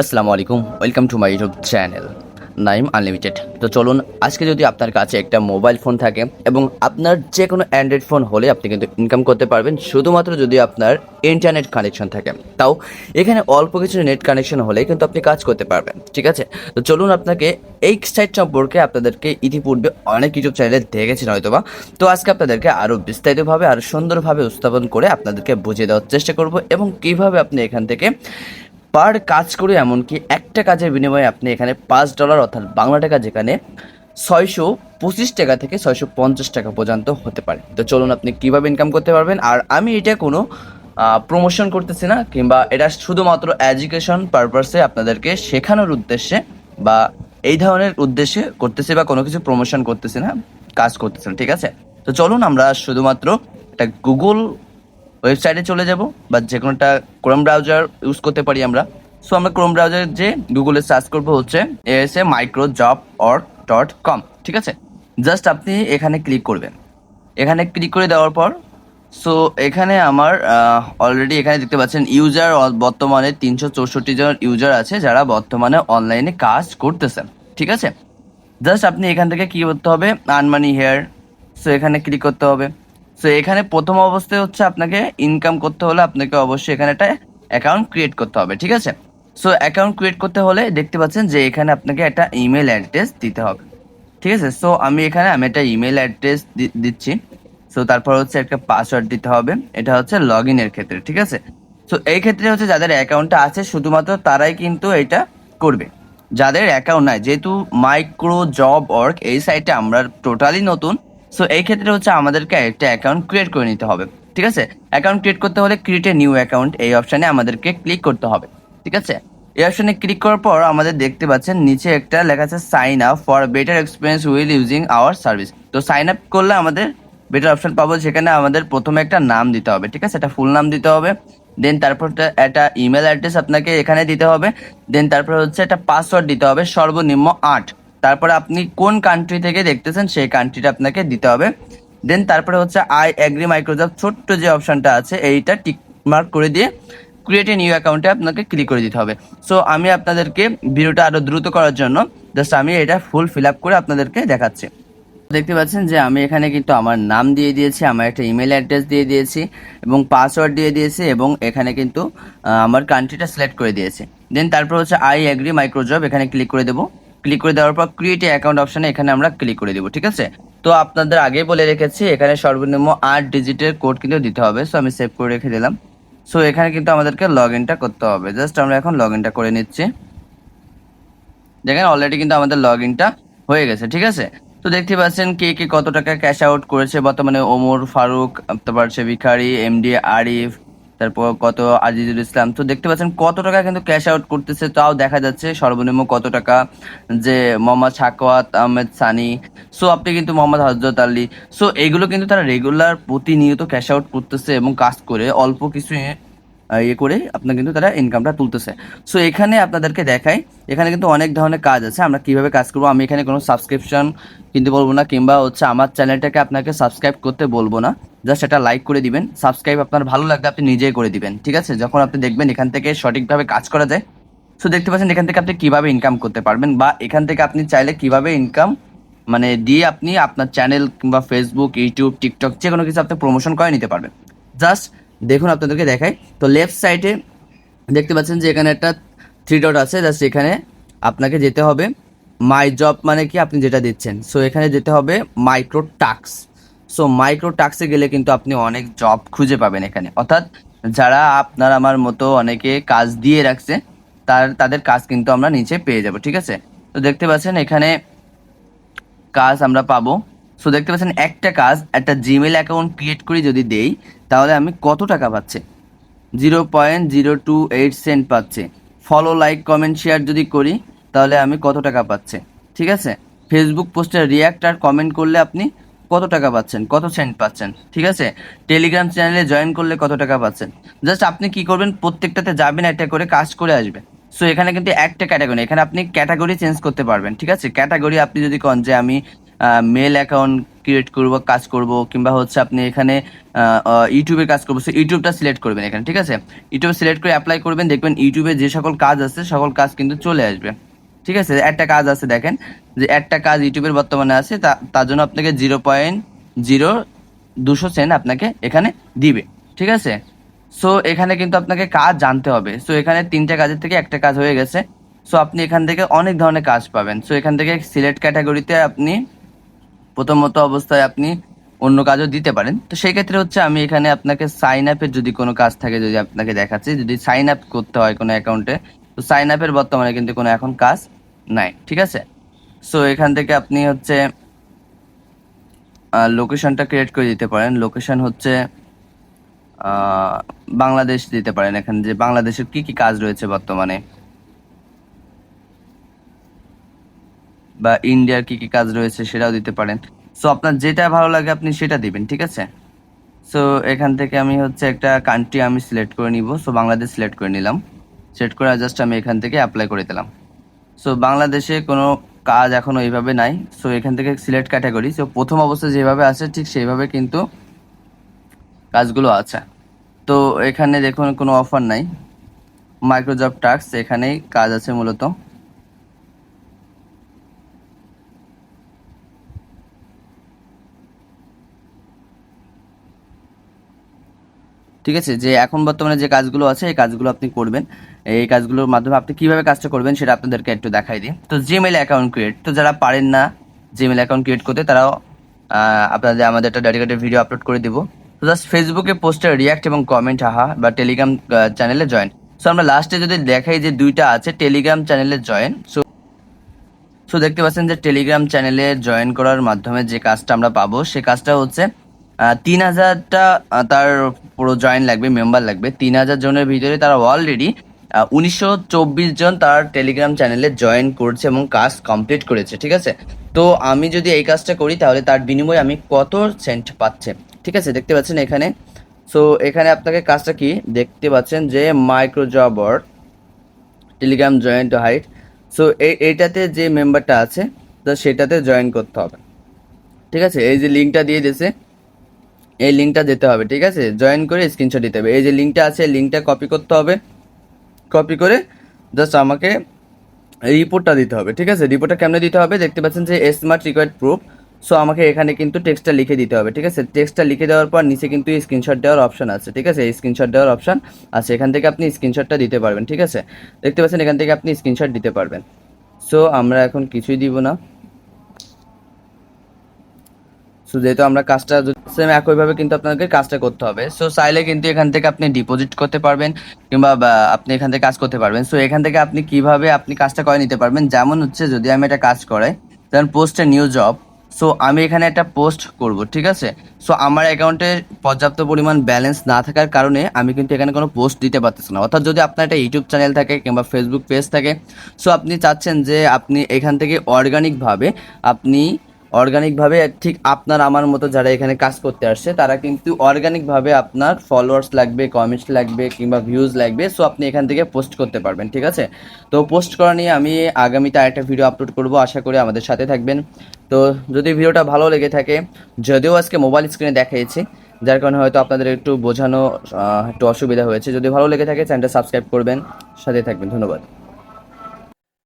আসসালামু আলাইকুম, welcome to my YouTube channel Naim unlimited. তো চলুন, আজকে যদি আপনার কাছে একটা মোবাইল ফোন থাকে এবং আপনার যে কোনো অ্যান্ড্রয়েড ফোন হলে আপনি কিন্তু ইনকাম করতে পারবেন, শুধুমাত্র যদি আপনার ইন্টারনেট কানেকশন থাকে। তাও, এখানে অল্প কিছু নেট কানেকশন হলে কিন্তু আপনি কাজ করতে পারবেন, ঠিক আছে? তো চলুন আপনাকে এই সাইট সম্পর্কে আপনাদেরকে ইতিপূর্বে অনেক ইউটিউব চ্যানেলে দেখেছেন হয়তোবা। তো আজকে আপনাদেরকে আরও বিস্তারিতভাবে আরও সুন্দরভাবে উপস্থাপন করে আপনাদেরকে বুঝিয়ে দেওয়ার চেষ্টা করব এবং কীভাবে আপনি এখান থেকে পার কাজ করে এমনকি একটা কাজের বিনিময়ে আপনি এখানে পাঁচ ডলার অর্থাৎ বাংলা টাকা যেখানে ছয়শো পঁচিশ টাকা থেকে ছয়শো পঞ্চাশ টাকা পর্যন্ত হতে পারে। তো চলুন আপনি কীভাবে ইনকাম করতে পারবেন? আর আমি এটা কোনো প্রমোশন করতেছি না, কিংবা এটা শুধুমাত্র এডুকেশন পারপাসে আপনাদেরকে শেখানোর উদ্দেশ্যে বা এই ধরনের উদ্দেশ্যে করতেছি বা কোনো কিছু প্রমোশন করতেছি না, কাজ করতেছি না, ঠিক আছে? তো চলুন আমরা শুধুমাত্র একটা গুগল ওয়েবসাইটে চলে যাব, বা যে কোনোটা ক্রোম ব্রাউজার ইউজ করতে পারি আমরা। সো আমরা ক্রোম ব্রাউজার যে গুগলে সার্চ করব হচ্ছে S A micro job or dot com ঠিক আছে? জাস্ট আপনি এখানে ক্লিক করবেন। এখানে ক্লিক করে দেওয়ার পর সো এখানে আমার অলরেডি এখানে দেখতে পাচ্ছেন ইউজার বর্তমানে তিনশো চৌষট্টি জন ইউজার আছে যারা বর্তমানে অনলাইনে কাজ করতেছেন, ঠিক আছে? জাস্ট আপনি এখান থেকে কি করতে হবে আনমানি হেয়ার সো এখানে ক্লিক করতে হবে। সো এখানে প্রথম অবস্থায় হচ্ছে আপনাকে ইনকাম করতে হলে আপনাকে অবশ্যই এখানে একটা অ্যাকাউন্ট ক্রিয়েট করতে হবে, ঠিক আছে? সো অ্যাকাউন্ট ক্রিয়েট করতে হলে দেখতে পাচ্ছেন যে এখানে আপনাকে একটা ইমেল অ্যাড্রেস দিতে হবে, ঠিক আছে? সো আমি এখানে আমি একটা ইমেল অ্যাড্রেস দিচ্ছি। সো তারপর হচ্ছে একটা পাসওয়ার্ড দিতে হবে, এটা হচ্ছে লগ ইনের ক্ষেত্রে, ঠিক আছে? সো এই ক্ষেত্রে হচ্ছে যাদের অ্যাকাউন্টটা আছে, শুধুমাত্র তারাই কিন্তু এটা করবে। যাদের অ্যাকাউন্ট নাই, যেহেতু মাইক্রো জব ওয়ার্ক এই সাইটে আমরা টোটালি নতুন সো এই ক্ষেত্রে হচ্ছে আমাদেরকে একটা অ্যাকাউন্ট ক্রিয়েট করে নিতে হবে, ঠিক আছে? অ্যাকাউন্ট ক্রিয়েট করতে হলে ক্রিয়েট এ নিউ অ্যাকাউন্ট এই অপশানে আমাদেরকে ক্লিক করতে হবে, ঠিক আছে? এই অপশানে ক্লিক করার পর আমাদের দেখতে পাচ্ছেন নিচে একটা লেখা আছে sign up for better experience will using our service তো সাইন আপ করলে আমাদের বেটার অপশন পাবো সেখানে আমাদের প্রথমে একটা নাম দিতে হবে, ঠিক আছে? একটা ফুল নাম দিতে হবে দেন তারপর একটা ইমেল অ্যাড্রেস আপনাকে এখানে দিতে হবে দেন তারপর হচ্ছে একটা পাসওয়ার্ড দিতে হবে, সর্বনিম্ন আট। তারপরে আপনি কোন কান্ট্রি থেকে দেখতেছেন, সেই কান্ট্রিটা আপনাকে দিতে হবে। দেন তারপরে হচ্ছে আই অ্যাগ্রি মাইক্রোসফট ছোট্ট যে অপশনটা আছে, এইটা টিক মার্ক করে দিয়ে ক্রিয়েট এ নিউ অ্যাকাউন্টে আপনাকে ক্লিক করে দিতে হবে। সো আমি আপনাদেরকে ভিডিওটা আরও দ্রুত করার জন্য জাস্ট আমি এটা ফুল ফিল আপ করে আপনাদেরকে দেখাচ্ছি। দেখতে পাচ্ছেন যে আমি এখানে কিন্তু আমার নাম দিয়ে দিয়েছি, আমার একটা ইমেল অ্যাড্রেস দিয়ে দিয়েছি এবং পাসওয়ার্ড দিয়ে দিয়েছি এবং এখানে কিন্তু আমার কান্ট্রিটা সিলেক্ট করে দিয়েছি। দেন তারপর হচ্ছে আই অ্যাগ্রি মাইক্রোজব এখানে ক্লিক করে দেবো। ক্লিক করে দেওয়ার পর ক্রিয়েট অ্যাকাউন্ট অপশানে এখানে আমরা ক্লিক করে দেবো, ঠিক আছে? তো আপনাদের আগে বলে রেখেছি, এখানে সর্বনিম্ন আট ডিজিটের কোড কিন্তু দিতে হবে সো আমি সেভ করে রেখে দিলাম। সো এখানে কিন্তু আমাদেরকে লগ ইনটা করতে হবে জাস্ট আমরা এখন লগ ইনটা করে নিচ্ছি। দেখেন অলরেডি কিন্তু আমাদের লগ ইনটা হয়ে গেছে, ঠিক আছে? তো দেখতে পাচ্ছেন কে কে কত টাকা ক্যাশ আউট করেছে, বর্তমানে ওমর ফারুক, তারপর হচ্ছে ভিখারি এমডি আরিফ তারপর কত আজিজুল ইসলাম। তো দেখতে পাচ্ছেন কত টাকা কিন্তু ক্যাশ আউট করতেছে, তাও দেখা যাচ্ছে। সর্বনিম্ন কত টাকা যে মোহাম্মদ সাকওয়াত আহমেদ সানি, সো আপনি কিন্তু মোহাম্মদ হজরত আলী। সো এইগুলো কিন্তু তারা রেগুলার প্রতিনিয়ত ক্যাশ আউট করতেছে এবং কাজ করে, অল্প কিছু ইয়ে করে আপনার কিন্তু তারা ইনকামটা তুলতেছে। সো এখানে আপনাদেরকে দেখাই, এখানে কিন্তু অনেক ধরনের কাজ আছে, আমরা কীভাবে কাজ করব, আমি এখানে কোনো সাবস্ক্রিপশন কিনতে বলব না, কিংবা হচ্ছে আমার চ্যানেলটাকে আপনাকে সাবস্ক্রাইব করতে বলব না। জাস্ট এটা লাইক করে দিবেন, সাবস্ক্রাইব আপনার ভালো লাগলে আপনি নিজেই করে দিবেন, ঠিক আছে? যখন আপনি দেখবেন এখান থেকে সঠিকভাবে কাজ করা যায় সো দেখতে পাচ্ছেন এখান থেকে আপনি কীভাবে ইনকাম করতে পারবেন বা এখান থেকে আপনি চাইলে কীভাবে ইনকাম মানে দিয়ে আপনি আপনার চ্যানেল কিংবা ফেসবুক ইউটিউব টিকটক যে কোনো কিছু আপনি প্রমোশন করে নিতে পারবেন। জাস্ট দেখুন আপনাদেরকে দেখাই, তো লেফট সাইডে দেখতে পাচ্ছেন যে এখানে একটা থ্রি ডট আছে, জাস্ট এখানে আপনাকে যেতে হবে মাই জব মানে কি আপনি যেটা দিচ্ছেন সো এখানে যেতে হবে মাইক্রো টাক্স সো মাইক্রো টাক্সে গেলে কিন্তু আপনি অনেক জব খুঁজে পাবেন এখানে। অর্থাৎ যারা আপনার আমার মতো অনেকে কাজ দিয়ে রাখছে, তার, তাদের কাজ কিন্তু আমরা নিচে পেয়ে যাব, ঠিক আছে? তো দেখতে পাচ্ছেন এখানে কাজ আমরা পাবো। সো দেখতে পাচ্ছেন একটা কাজ, একটা জিমেল অ্যাকাউন্ট ক্রিয়েট করে যদি দেই, তাহলে আমি কত টাকা পাচ্ছি? Zero point zero two eight cent পাচ্ছে। ফলো লাইক কমেন্ট শেয়ার যদি করি, তাহলে আমি কত টাকা পাচ্ছি? ঠিক আছে? ফেসবুক পোস্টে রিয়াক্ট আর কমেন্ট করলে আপনি কত টাকা পাচ্ছেন? কত সেন্ট পাচ্ছেন? ঠিক আছে? টেলিগ্রাম চ্যানেলে জয়েন করলে কত টাকা পাচ্ছেন? জাস্ট আপনি কি করবেন? প্রত্যেকটাতে যাবেন একটা করে কাজ করে আসবেন। সো এখানে কিন্তু একটা ক্যাটাগরি এখানে আপনি ক্যাটাগরি চেঞ্জ করতে পারবেন, ঠিক আছে? ক্যাটাগরি আপনি যদি কন যে আমি মেল অ্যাকাউন্ট ক্রিয়েট করব, কাজ করব, কিংবা হচ্ছে আপনি এখানে ইউটিউবে কাজ করব সো ইউটিউবটা সিলেক্ট করবেন এখানে, ঠিক আছে? ইউটিউব সিলেক্ট করে অ্যাপ্লাই করবেন, দেখবেন ইউটিউবে যে সকল কাজ আছে, সকল কাজ কিন্তু চলে আসবে। ঠিক আছে? একটা কাজ আছে দেখেন, যে একটা কাজ ইউটিউবের বর্তমানে আছে তার জন্য আপনাকে জিরো পয়েন্ট জিরো দুশো সেন্ট আপনাকে এখানে দিবে, ঠিক আছে? সো এখানে কিন্তু আপনাকে কাজ জানতে হবে। সো এখানে তিনটা কাজের থেকে একটা কাজ হয়ে গেছে। সো আপনি এখান থেকে অনেক ধরনের কাজ পাবেন। সো এখান থেকে সিলেক্ট ক্যাটাগরিতে আপনি প্রথমত অবস্থায় আপনি অন্য কাজও দিতে পারেন। তো সেই ক্ষেত্রে হচ্ছে আমি এখানে আপনাকে সাইন আপের যদি কোনো কাজ থাকে যদি আপনাকে দেখাচ্ছি, যদি সাইন আপ করতে হয় কোনো অ্যাকাউন্টে তো সাইন আপের বর্তমানে কিন্তু কোনো এখন কাজ নাই, ঠিক আছে? সো এখান থেকে আপনি হচ্ছে লোকেশনটা ক্রিয়েট করে দিতে পারেন। লোকেশন হচ্ছে বাংলাদেশ দিতে পারেন। এখানে যে বাংলাদেশের কি কি কাজ রয়েছে বর্তমানে? বা ইন্ডিয়ার কি কি কাজ রয়েছে সেটাও দিতে পারেন। সো আপনার যেটা ভালো লাগে আপনি সেটা দিবেন, ঠিক আছে? সো এখান থেকে আমি হচ্ছে একটা কান্ট্রি আমি সিলেক্ট করে নিব। সো বাংলাদেশ সিলেক্ট করে নিলাম। সিলেক্ট করে জাস্ট আমি এখান থেকে অ্যাপ্লাই করে দিলাম। সো বাংলাদেশে কোনো কাজ এখন ওইভাবে নাই। সো এখান থেকে সিলেক্ট ক্যাটাগরি সো প্রথম অবস্থায় যেভাবে আছে ঠিক সেইভাবে কিন্তু কাজগুলো আছে। তো, এখানে দেখুন কোনো অফার নাই। মাইক্রোজব টাস্ক এখানেই কাজ আছে মূলত। ঠিক আছে? যে এখন বর্তমানে যে কাজগুলো আছে, এই কাজগুলো আপনি করবেন। এই কাজগুলোর মাধ্যমে আপনি কীভাবে কাজটা করবেন সেটা আপনাদেরকে একটু দেখাই দিই। তো জিমেল অ্যাকাউন্ট ক্রিয়েট তো যারা পারেন না জিমেল অ্যাকাউন্ট ক্রিয়েট করতে, তারাও আপনাদের, আমাদের একটা ডেডিকেটেড ভিডিও আপলোড করে দিব। তো জাস্ট ফেসবুকে পোস্টে রিয়াক্ট এবং কমেন্ট আহা, বা টেলিগ্রাম চ্যানেলে জয়েন সো আমরা লাস্টে যদি দেখাই যে দুইটা আছে টেলিগ্রাম চ্যানেলে জয়েন সো সো দেখতে পাচ্ছেন যে টেলিগ্রাম চ্যানেলে জয়েন করার মাধ্যমে যে কাজটা আমরা পাবো, সে কাজটা হচ্ছে তিন হাজারটা তার পুরো জয়েন লাগবে মেম্বার লাগবে। তিন হাজার জনের ভিতরে তারা অলরেডি উনিশশো চব্বিশ জন তার টেলিগ্রাম চ্যানেলে জয়েন করছে এবং কাজ কমপ্লিট করেছে, ঠিক আছে? তো আমি যদি এই কাজটা করি, তাহলে তার বিনিময়ে আমি কত সেন্ট পাচ্ছে, ঠিক আছে? দেখতে পাচ্ছেন এখানে। সো এখানে আপনাকে কাজটা কি? দেখতে পাচ্ছেন যে মাইক্রোজবর Telegram join to height so এই এইটাতে যে মেম্বারটা আছে, তো সেটাতে জয়েন করতে হবে। ঠিক আছে? এই যে লিঙ্কটা দিয়ে দিয়েছে এই লিঙ্কটা দিতে হবে, ঠিক আছে? জয়েন করে স্ক্রিনশট দিতে হবে। এই যে লিঙ্কটা আছে লিঙ্কটা কপি করতে হবে। কপি করে জাস্ট আমাকে রিপোর্টটা দিতে হবে, ঠিক আছে? রিপোর্টটা কেমনে দিতে হবে? দেখতে পাচ্ছেন যে স্মার্ট রিকোয়ার্ড প্রুফ সো আমাকে এখানে কিন্তু টেক্সটটা লিখে দিতে হবে, ঠিক আছে? টেক্সটটা লিখে দেওয়ার পর নিচে কিন্তু স্ক্রিনশট দেওয়ার অপশন আছে, ঠিক আছে? স্ক্রিনশট দেওয়ার অপশন আছে। এখান থেকে আপনি স্ক্রিনশটটা দিতে পারবেন, ঠিক আছে? দেখতে পাচ্ছেন এখান থেকে আপনি স্ক্রিনশট দিতে পারবেন। সো আমরা এখন কিছুই দিব না। সো যেহেতু আমরা কাজটা সেম একইভাবে কিন্তু আপনাকে কাজটা করতে হবে। সো চাইলে কিন্তু এখান থেকে আপনি ডিপোজিট করতে পারবেন কিংবা আপনি এখান থেকে কাজ করতে পারবেন। সো এখান থেকে আপনি কীভাবে আপনি কাজটা করে নিতে পারবেন? যেমন হচ্ছে যদি আমি একটা কাজ করাই যেমন পোস্টে নিউ জব সো আমি এখানে একটা পোস্ট করব, ঠিক আছে? সো আমার অ্যাকাউন্টে পর্যাপ্ত পরিমাণ ব্যালেন্স না থাকার কারণে আমি কিন্তু এখানে কোনো পোস্ট দিতে পারতেছি না। অর্থাৎ যদি আপনার একটা ইউটিউব চ্যানেল থাকে কিংবা ফেসবুক পেজ থাকে সো আপনি চাচ্ছেন যে আপনি এখান থেকে অর্গানিকভাবে আপনি অর্গানিকভাবে ঠিক আপনার, আমার মতো যারা এখানে কাজ করতে আসছে, তারা কিন্তু অর্গানিকভাবে আপনার ফলোয়ার্স লাগবে কমেন্টস লাগবে, কিংবা ভিউজ লাগবে সো আপনি এখান থেকে পোস্ট করতে পারবেন, ঠিক আছে? তো পোস্ট করা নিয়ে আমি আগামীতে আরেকটা ভিডিও আপলোড করব, আশা করি আমাদের সাথে থাকবেন। তো যদি ভিডিওটা ভালো লেগে থাকে, যদিও আজকে মোবাইল স্ক্রিনে দেখিয়েছি যার কারণে হয়তো আপনাদের একটু বোঝানো একটু অসুবিধা হয়েছে, যদি ভালো লেগে থাকে চ্যানেলটা সাবস্ক্রাইব করবেন। সাথে থাকবেন, ধন্যবাদ।